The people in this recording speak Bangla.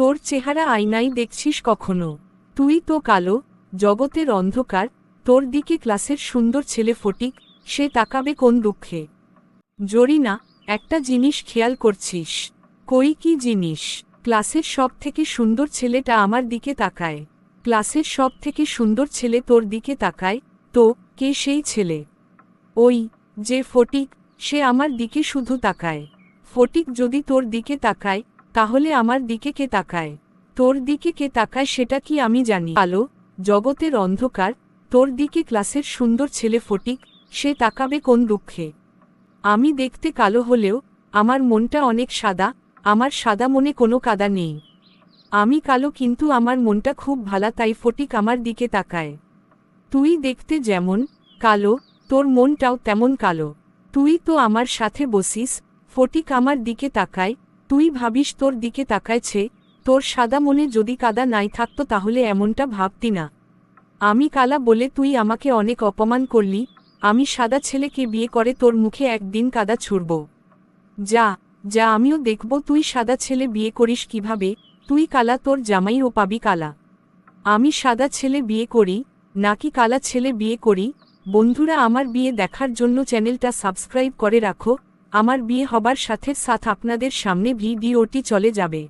তোর চেহারা আয়নাই দেখছিস কখনো? তুই তো কালো, জগতের অন্ধকার, তোর দিকে ক্লাসের সুন্দর ছেলে ফটিক, সে তাকাবে কোন দুঃখে? জরিনা, একটা জিনিস খেয়াল করছিস। কই কি জিনিস? ক্লাসের সব থেকে সুন্দর ছেলেটা আমার দিকে তাকায়। ক্লাসের সব থেকে সুন্দর ছেলে তোর দিকে তাকায়, তো, কে সেই ছেলে? ওই, যে ফটিক, সে আমার দিকে শুধু তাকায়। ফটিক যদি তোর দিকে তাকায় তাহলে আমার দিকে কে তাকায়? তোর দিকে কে তাকায় সেটা কি আমি জানি? আলো, জগতের অন্ধকার, তোর দিকে ক্লাসের সুন্দর ছেলে ফটিক, সে তাকাবে কোন দুঃখে? আমি দেখতে কালো হলেও, আমার মনটা অনেক সাদা, আমার সাদা মনে কোনো কাদা নেই। আমি কালো কিন্তু আমার মনটা খুব ভালা তাই ফটিক আমার দিকে তাকায়। তুই দেখতে যেমন কালো, তোর মনটাও তেমন কালো। তুই তো আমার সাথে বসিস, ফটিক আমার দিকে তাকায় তুই ভাবিস তোর দিকে তাকায়ছে তোর সাদা মনে যদি কাদা নাই থাকতো তাহলে এমনটা ভাবতি না। আমি কালা বলে তুই আমাকে অনেক অপমান করলি, আমি সাদা ছেলেকে বিয়ে করে তোর মুখে একদিন কাদা ছুড়ব। যা যা আমিও দেখব তুই সাদা ছেলে বিয়ে করিস কীভাবে, তুই কালা তোর জামাই ও পাবি কালা। আমি সাদা ছেলে বিয়ে করি, নাকি কালা ছেলে বিয়ে করি? বন্ধুরা আমার বিয়ে দেখার জন্য চ্যানেলটা সাবস্ক্রাইব করে রাখো আমার বিয়ে হবার সাথে সাথ আপনাদের সামনে ভিডিওটি চলে যাবে।